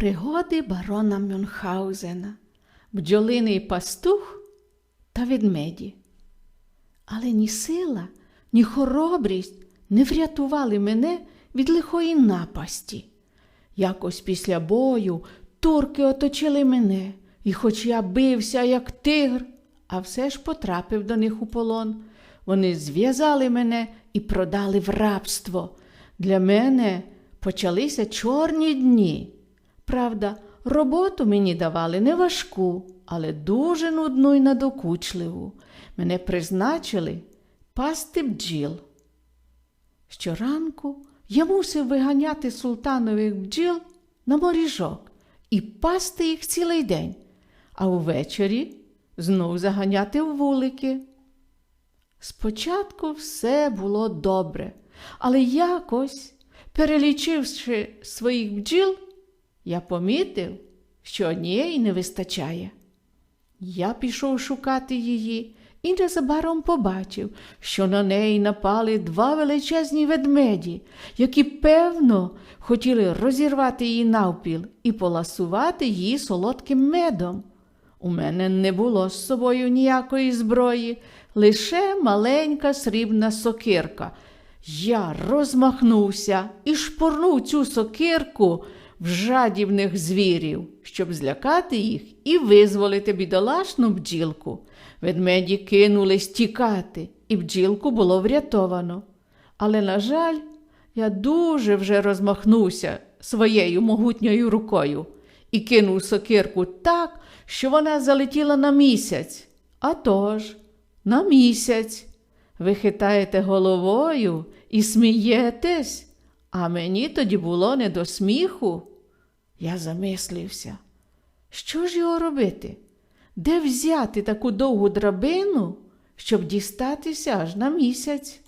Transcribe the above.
Пригоди барона Мюнхгаузена, бджолиний пастух та ведмеді. Але ні сила, ні хоробрість не врятували мене від лихої напасті. Якось після бою турки оточили мене, і хоч я бився, як тигр, а все ж потрапив до них у полон. Вони зв'язали мене і продали в рабство. Для мене почалися чорні дні. Правда, роботу мені давали не важку, але дуже нудну і надокучливу. Мене призначили пасти бджіл. Щоранку я мусив виганяти султанових бджіл на моріжок і пасти їх цілий день, а увечері знов заганяти в вулики. Спочатку все було добре, але якось, перелічивши своїх бджіл, я помітив, що однієї не вистачає. Я пішов шукати її і незабаром побачив, що на неї напали два величезні ведмеді, які, певно, хотіли розірвати її навпіл і поласувати її солодким медом. У мене не було з собою ніякої зброї, лише маленька срібна сокирка. Я розмахнувся і шпурнув цю сокирку в жадібних звірів, щоб злякати їх і визволити бідолашну бджілку. Ведмеді кинулись тікати, і бджілку було врятовано. Але, на жаль, я дуже вже розмахнувся своєю могутньою рукою і кинув сокирку так, що вона залетіла на місяць. А тож, на місяць. Ви хитаєте головою і смієтесь, а мені тоді було не до сміху. Я замислився. Що ж його робити? Де взяти таку довгу драбину, щоб дістатися аж на місяць?